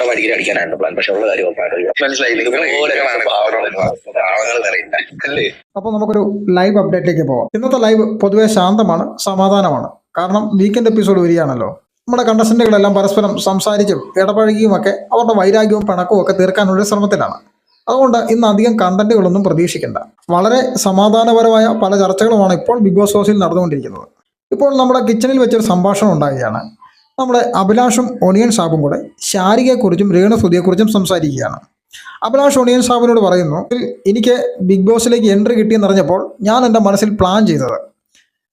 പെട്ടെന്ന് വഴിയിൽ അടിക്കാനാണ് പ്ലാൻ പക്ഷെ ഉള്ള കാര്യം ഉറപ്പായിട്ടും മനസ്സിലായി ഇതുപോലെയാണ് പാവങ്ങൾ അറിയില്ല അല്ലേ? അപ്പോൾ നമുക്കൊരു ലൈവ് അപ്ഡേറ്റിലേക്ക് പോവാം. ഇന്നത്തെ ലൈവ് പൊതുവെ ശാന്തമാണ് സമാധാനമാണ്. കാരണം വീക്കെൻഡ് എപ്പിസോഡ് വരികയാണല്ലോ. നമ്മുടെ കണ്ടസ്റ്റന്റുകളെല്ലാം പരസ്പരം സംസാരിച്ചും ഇടപഴകിയും ഒക്കെ അവരുടെ വൈരാഗ്യവും പിണക്കവും ഒക്കെ തീർക്കാനുള്ള ശ്രമത്തിലാണ്. അതുകൊണ്ട് ഇന്ന് അധികം കണ്ടന്റുകളൊന്നും പ്രതീക്ഷിക്കേണ്ട. വളരെ സമാധാനപരമായ പല ചർച്ചകളുമാണ് ഇപ്പോൾ ബിഗ് ബോസ് ഹൗസിൽ നടന്നുകൊണ്ടിരിക്കുന്നത്. ഇപ്പോൾ നമ്മുടെ കിച്ചണിൽ വെച്ചൊരു സംഭാഷണം ഉണ്ടാകുകയാണ് നമ്മുടെ അഭിലാഷും ഒണിയൻ സാബും കൂടെ ശാരികയെക്കുറിച്ചും രേണുസുതിയെക്കുറിച്ചും സംസാരിക്കുകയാണ്. അഭിലാഷ് ഒണിയൻ സാബിനോട് പറയുന്നു എനിക്ക് ബിഗ് ബോസിലേക്ക് എൻട്രി കിട്ടിയെന്നറിഞ്ഞപ്പോൾ ഞാൻ എന്റെ മനസ്സിൽ പ്ലാൻ ചെയ്തത്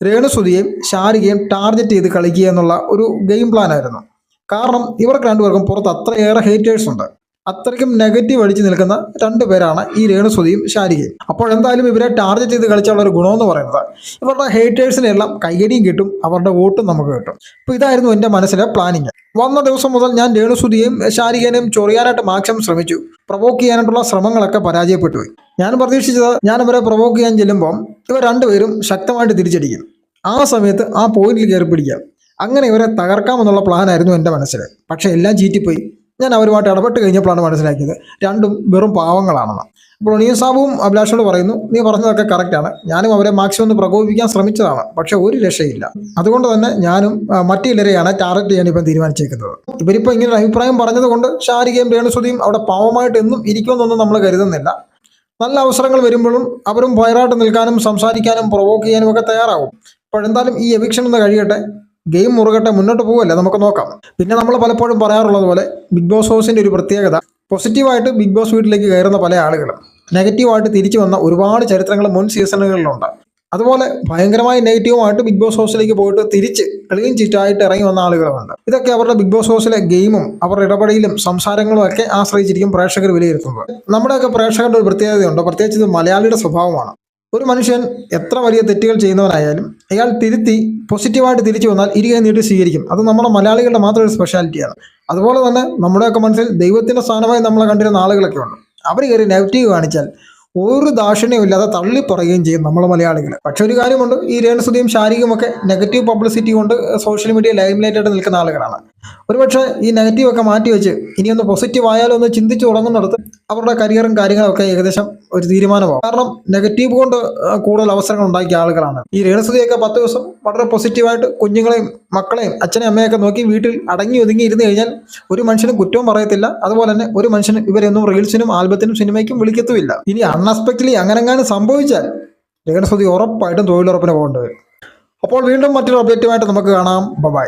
രേണുസുതിയെയും ശാരികയും ടാർഗറ്റ് ചെയ്ത് കളിക്കുക എന്നുള്ള ഒരു ഗെയിം പ്ലാൻ ആയിരുന്നു കാരണം ഇവർക്ക് രണ്ടുപേർക്കും പുറത്ത് അത്രയേറെ ഹേറ്റേഴ്സ് ഉണ്ട്. അത്രയ്ക്കും നെഗറ്റീവ് അടിച്ചു നിൽക്കുന്ന രണ്ട് പേരാണ് ഈ രേണുസുതിയും ശാരികയും. അപ്പോൾ എന്തായാലും ഇവരെ ടാർഗറ്റ് ചെയ്ത് കളിച്ചുള്ള ഒരു ഗുണമെന്ന് പറയുന്നത് ഇവരുടെ ഹേറ്റേഴ്സിനെ എല്ലാം കൈയടിയും കിട്ടും അവരുടെ വോട്ടും നമുക്ക് കിട്ടും. അപ്പോൾ ഇതായിരുന്നു എന്റെ മനസ്സിലെ പ്ലാനിങ് വന്ന ദിവസം മുതൽ ഞാൻ രേണുസുതിയെയും ശാരികനെയും ചൊറിയാനായിട്ട് മാക്സിമം ശ്രമിച്ചു. പ്രൊവോക്ക് ചെയ്യാനായിട്ടുള്ള ശ്രമങ്ങളൊക്കെ പരാജയപ്പെട്ടു ഞാൻ പ്രതീക്ഷിച്ചത് ഞാൻ അവരെ പ്രൊവോക്ക് ചെയ്യാൻ ചെല്ലുമ്പം ഇവർ രണ്ടുപേരും ശക്തമായിട്ട് തിരിച്ചടിക്കും. ആ സമയത്ത് ആ പോയിന്റിൽ കയറി പിടിക്കാം. അങ്ങനെ ഇവരെ തകർക്കാമെന്നുള്ള പ്ലാനായിരുന്നു എന്റെ മനസ്സിൽ. പക്ഷേ എല്ലാം ചീറ്റിപ്പോയി. ഞാൻ അവരുമായിട്ട് ഇടപെട്ട് കഴിഞ്ഞപ്പോഴാണ് മനസ്സിലാക്കിയത്. രണ്ടും വെറും പാവങ്ങളാണെന്ന്. അപ്പോൾ നീസാബും അഭിലാഷോട് പറയുന്നു നീ പറഞ്ഞതൊക്കെ കറക്റ്റാണ് ഞാനും അവരെ മാക്സിമം ഒന്ന് പ്രകോപിപ്പിക്കാൻ ശ്രമിച്ചതാണ് പക്ഷേ ഒരു രക്ഷയില്ല. അതുകൊണ്ട് തന്നെ ഞാനും മറ്റു ചിലരെയാണ് ടാർഗറ്റ് ചെയ്യാൻ ഇപ്പം തീരുമാനിച്ചേക്കുന്നത്. ഇവരിപ്പോൾ ഇങ്ങനെ ഒരു അഭിപ്രായം പറഞ്ഞതുകൊണ്ട് ശാരികയും രേണുസുതിയും അവിടെ പാവമായിട്ട് എന്നും ഇരിക്കുമെന്നൊന്നും നമ്മൾ കരുതുന്നില്ല. നല്ല അവസരങ്ങൾ വരുമ്പോഴും അവരും വയറായിട്ട് നിൽക്കാനും സംസാരിക്കാനും പ്രൊവോക്ക് ചെയ്യാനും ഒക്കെ തയ്യാറാവും. അപ്പോൾ എന്തായാലും ഈ എവിക്ഷൻ ഒന്ന് കഴിയട്ടെ. ഗെയിം മുറുകട്ടെ മുന്നോട്ട് പോവല്ലേ? നമുക്ക് നോക്കാം. പിന്നെ നമ്മൾ പലപ്പോഴും പറയാറുള്ളത് പോലെ ബിഗ് ബോസ് ഹൗസിന്റെ ഒരു പ്രത്യേകത പോസിറ്റീവായിട്ട് ബിഗ് ബോസ് വീട്ടിലേക്ക് കയറുന്ന പല ആളുകളും നെഗറ്റീവായിട്ട് തിരിച്ചു വന്ന ഒരുപാട് ചരിത്രങ്ങൾ മുൻ സീസണുകളിലുണ്ട്. അതുപോലെ ഭയങ്കരമായി നെഗറ്റീവുമായിട്ട് ബിഗ് ബോസ് ഹൗസിലേക്ക് പോയിട്ട് തിരിച്ച് ക്ലീൻ ചിറ്റായിട്ട് ഇറങ്ങി വന്ന ആളുകളുണ്ട് ഇതൊക്കെ അവരുടെ ബിഗ് ബോസ് ഹൗസിലെ ഗെയിമും അവരുടെ ഇടപെടലും സംസാരങ്ങളും ഒക്കെ ആശ്രയിച്ചിരിക്കും പ്രേക്ഷകർ വിലയിരുത്തുന്നത്. നമ്മുടെയൊക്കെ പ്രേക്ഷകരുടെ ഒരു പ്രത്യേകതയുണ്ട്. പ്രത്യേകിച്ച് ഇത് മലയാളിയുടെ സ്വഭാവമാണ്. ഒരു മനുഷ്യൻ എത്ര വലിയ തെറ്റുകൾ ചെയ്യുന്നവനായാലും അയാൾ തിരുത്തി പോസിറ്റീവായിട്ട് തിരിച്ചു വന്നാൽ ഇരുകൈ നീട്ടി സ്വീകരിക്കും. അത് നമ്മുടെ മലയാളികളുടെ മാത്രം ഒരു സ്പെഷ്യാലിറ്റിയാണ് അതുപോലെ തന്നെ നമ്മുടെയൊക്കെ മനസ്സിൽ ദൈവത്തിന്റെ സ്ഥാനമായി നമ്മളെ കണ്ടിരുന്ന ആളുകളൊക്കെ ഉണ്ട്. അവർ കയറി നെഗറ്റീവ് കാണിച്ചാൽ ഒരു ദാക്ഷിണ്യവും ഇല്ലാതെ തള്ളി പറയുകയും ചെയ്യും നമ്മൾ മലയാളികൾ. പക്ഷെ ഒരു കാര്യമുണ്ട് ഈ രേണുസുതിയും ശാരികയും ഒക്കെ നെഗറ്റീവ് പബ്ലിസിറ്റി കൊണ്ട് സോഷ്യൽ മീഡിയ ലൈംലൈറ്റായിട്ട് നിൽക്കുന്ന ആളുകളാണ്. ഒരുപക്ഷെ ഈ നെഗറ്റീവ് ഒക്കെ മാറ്റി വെച്ച് ഇനിയൊന്ന് പോസിറ്റീവ് ആയാലോ ഒന്ന് ചിന്തിച്ചു തുടങ്ങുന്നിടത്ത് അവരുടെ കരിയറും കാര്യങ്ങളൊക്കെ ഏകദേശം ഒരു തീരുമാനമാവും. കാരണം നെഗറ്റീവ് കൊണ്ട് കൂടുതൽ അവസരങ്ങൾ ഉണ്ടാക്കിയ ആളുകളാണ്. ഈ രേണസ്തുതിയൊക്കെ പത്ത് ദിവസം വളരെ പോസിറ്റീവായിട്ട് കുഞ്ഞുങ്ങളെയും മക്കളെയും അച്ഛനെയും അമ്മയൊക്കെ നോക്കി വീട്ടിൽ അടങ്ങി ഒതുങ്ങി ഇരുന്ന് കഴിഞ്ഞാൽ ഒരു മനുഷ്യനും കുറ്റവും പറയത്തില്ല. അതുപോലെ തന്നെ ഒരു മനുഷ്യനും ഇവരൊന്നും റീൽസിനും ആൽബത്തിനും സിനിമയ്ക്കും വിളിക്കത്തുമില്ല. ഇനി അൺഎക്സ്പെക്ടലി അങ്ങനെങ്ങാനും സംഭവിച്ചാൽ രേണസ്തുതി ഉറപ്പായിട്ടും തൊഴിലുറപ്പിന് പോകേണ്ടി വരും. അപ്പോൾ വീണ്ടും മറ്റൊരു അപ്ഡേറ്റുമായിട്ട് നമുക്ക് കാണാം. ബൈ